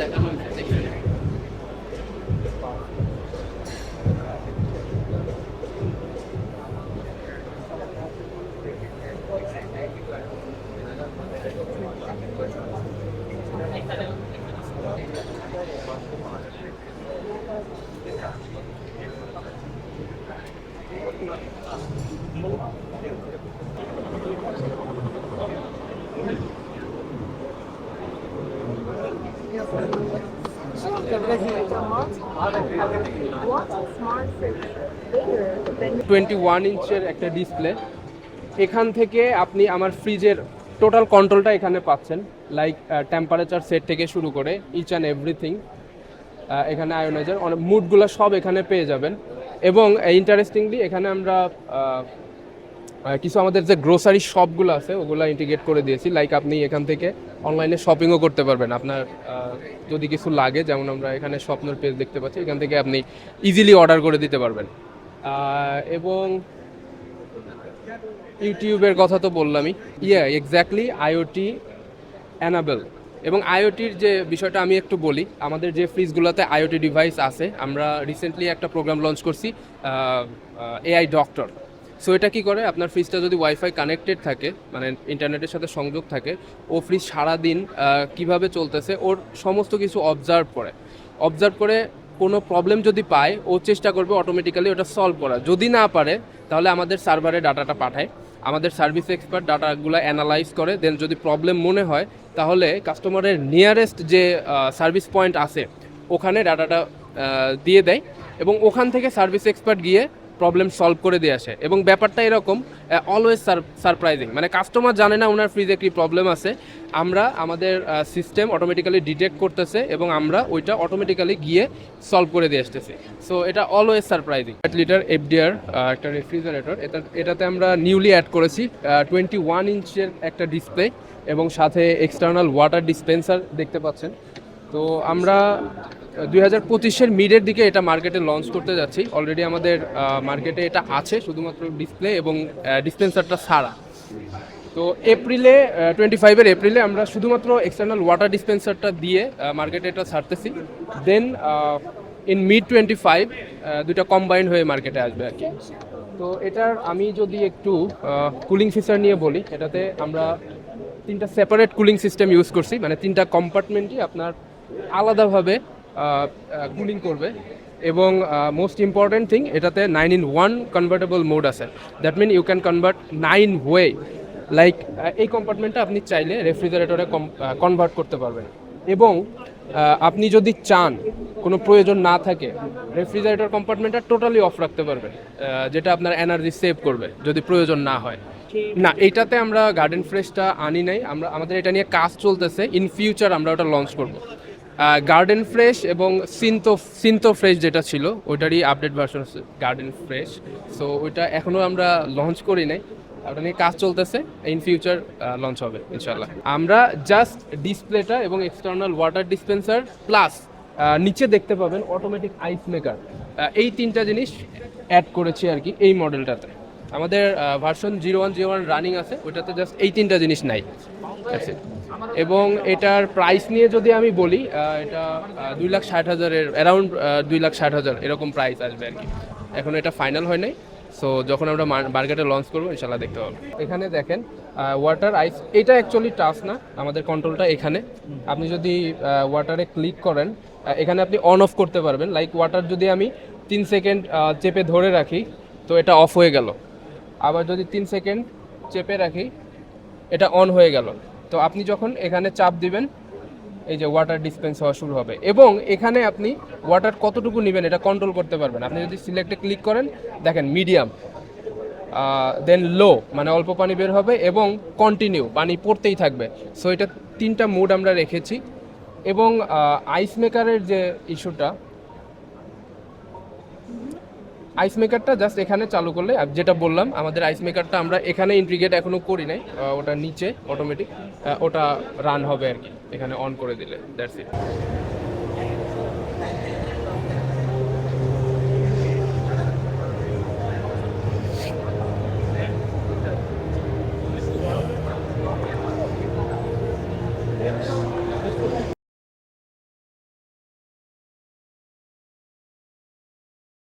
দেখানো হয়েছে twenty one ইঞ্চের একটা ডিসপ্লে এখান থেকে আপনি আমার ফ্রিজের টোটাল কন্ট্রোলটা এখানে পাচ্ছেন লাইক টেম্পারেচার সেট থেকে শুরু করে ইচ অ্যান্ড এভরিথিং এখানে আয়োনাইজার অনেক মুডগুলো সব এখানে পেয়ে যাবেন। এবং ইন্টারেস্টিংলি এখানে আমরা আহ, আহ, কিছু আমাদের যে গ্রোসারি শপগুলো আছে ওগুলো ইন্টিগ্রেট করে দিয়েছি। লাইক আপনি এখান থেকে অনলাইনে শপিংও করতে পারবেন। আপনার যদি কিছু লাগে যেমন আমরা এখানে স্বপ্নের পেজ দেখতে পাচ্ছি এখান থেকে আপনি ইজিলি অর্ডার করে দিতে পারবেন। এবং ইউটিউবের কথা তো বললামই। ইয়ে এক্স্যাক্টলি আইওটি অ্যানাবেল এবং আইওটির যে বিষয়টা আমি একটু বলি, আমাদের যে ফ্রিজগুলোতে আইওটি ডিভাইস আছে, আমরা রিসেন্টলি একটা প্রোগ্রাম লঞ্চ করছি এআই ডক্টর সো এটা কী করে? আপনার ফ্রিজটা যদি ওয়াইফাই কানেক্টেড থাকে মানে ইন্টারনেটের সাথে সংযোগ থাকে, ও ফ্রিজ সারাদিন কীভাবে চলতেছে, ওর সমস্ত কিছু অবজার্ভ করে। অবজার্ভ করে কোনো প্রবলেম যদি পায়, ও চেষ্টা করবে অটোমেটিক্যালি ওটা সলভ করা যদি না পারে, তাহলে আমাদের সার্ভারে ডাটাটা পাঠায়। আমাদের সার্ভিস এক্সপার্ট ডাটাগুলো অ্যানালাইজ করে, দেন যদি প্রবলেম মনে হয়, তাহলে কাস্টমারের নিয়ারেস্ট যে সার্ভিস পয়েন্ট আছে, ওখানে ডাটাটা দিয়ে দেয় এবং ওখান থেকে সার্ভিস এক্সপার্ট গিয়ে প্রবলেম সলভ করে দিয়ে আসে। এবং ব্যাপারটা এরকম অলওয়েজ সারপ্রাইজিং মানে কাস্টমার জানে না ওনার ফ্রিজে কি প্রবলেম আছে। আমরা, আমাদের সিস্টেম অটোমেটিক্যালি ডিটেক্ট করতেছে এবং আমরা ওইটা অটোমেটিক্যালি গিয়ে সলভ করে দিয়ে আসতেছি। সো এটা অলওয়েজ সারপ্রাইজিং আট লিটার এফডিআর একটা রেফ্রিজারেটর এটা, এটাতে আমরা নিউলি অ্যাড করেছি টোয়েন্টি ওয়ান ইঞ্চের একটা ডিসপ্লে এবং সাথে এক্সটার্নাল ওয়াটার ডিসপেন্সার দেখতে পাচ্ছেন। তো আমরা দুই হাজার পঁচিশের মিডের দিকে এটা মার্কেটে লঞ্চ করতে যাচ্ছি। অলরেডি আমাদের মার্কেটে এটা আছে, শুধুমাত্র ডিসপ্লে এবং ডিসপেন্সারটা সারা। তো এপ্রিলে টোয়েন্টি ফাইভের এপ্রিলে আমরা শুধুমাত্র এক্সটার্নাল ওয়াটার ডিসপেন্সারটা দিয়ে মার্কেটে এটা ছাড়তেছি। Then in mid twenty five দুটা কম্বাইন্ড হয়ে মার্কেটে আসবে আর কি। তো এটার আমি যদি একটু কুলিং ফিচার নিয়ে বলি, এটাতে আমরা তিনটা সেপারেট কুলিং সিস্টেম ইউজ করছি। মানে তিনটা কম্পার্টমেন্টই আপনার আলাদাভাবে কুলিং করবে। এবং মোস্ট ইম্পর্টেন্ট থিং এটাতে nine in one convertible mode আছে। That mean you can convert nine way like এই কম্পার্টমেন্টটা আপনি চাইলে রেফ্রিজারেটরে কনভার্ট করতে পারবেন। এবং আপনি যদি চান কোনো প্রয়োজন না থাকে রেফ্রিজারেটর কম্পার্টমেন্টটা টোটালি অফ রাখতে পারবেন। যেটা আপনার এনার্জি সেভ করবে যদি প্রয়োজন না হয়। না এটাতে আমরা গার্ডেন ফ্রেশটা আনি নাই। আমরা আমাদের এটা নিয়ে কাজ চলতেছে। ইন ফিউচার আমরা ওটা লঞ্চ করব। গার্ডেন ফ্রেশ এবং সিনতো সিনতো ফ্রেশ যেটা ছিল, ওইটারই update version garden fresh so ওইটা এখনও আমরা লঞ্চ করি নাই। ওটা নিয়ে কাজ চলতেছে। ইন ফিউচার লঞ্চ হবে ইনশাল্লাহ আমরা জাস্ট ডিসপ্লেটা এবং এক্সটার্নাল ওয়াটার ডিসপেন্সার প্লাস নিচে দেখতে পাবেন অটোমেটিক আইস মেকার এই তিনটা জিনিস অ্যাড করেছি আর কি এই মডেলটাতে আমাদের version zero one zero one running আছে। ওইটাতে জাস্ট এই তিনটা জিনিস নাই. এবং এটার প্রাইস নিয়ে যদি আমি বলি এটা দুই লাখ ষাট হাজারের অ্যারাউন্ড দুই লাখ ষাট হাজার এরকম প্রাইস আসবে আর কি। এখন এটা ফাইনাল হয় নাই সো যখন আমরা মার্কেটে লঞ্চ করব ইনশাল্লাহ দেখতে পাবো। এখানে দেখেন ওয়াটার আইস এটা অ্যাকচুয়ালি টাচ না, আমাদের কন্ট্রোলটা এখানে। আপনি যদি ওয়াটারে ক্লিক করেন এখানে আপনি অন অফ করতে পারবেন। লাইক ওয়াটার যদি আমি তিন সেকেন্ড চেপে ধরে রাখি, তো এটা অফ হয়ে গেল। আবার যদি তিন সেকেন্ড চেপে রাখি, এটা অন হয়ে গেল। তো আপনি যখন এখানে চাপ দিবেন, এই যে ওয়াটার ডিসপেন্স হওয়া শুরু হবে। এবং এখানে আপনি ওয়াটার কতটুকু নেবেন এটা কন্ট্রোল করতে পারবেন। আপনি যদি সিলেক্টে ক্লিক করেন, দেখেন মিডিয়াম দেন লো মানে অল্প পানি বের হবে এবং কন্টিনিউ পানি পড়তেই থাকবে। সো এটা তিনটা মুড আমরা রেখেছি। এবং আইস মেকারের যে ইস্যুটা আইস মেকারটা জাস্ট এখানে চালু করলে যেটা বললাম, আমাদের আইস মেকারটা আমরা এখানে ইন্ট্রিগেট এখনও করি নাই ওটা নিচে অটোমেটিক ওটা রান হবে আর কি, এখানে অন করে দিলে দ্যাটস ইট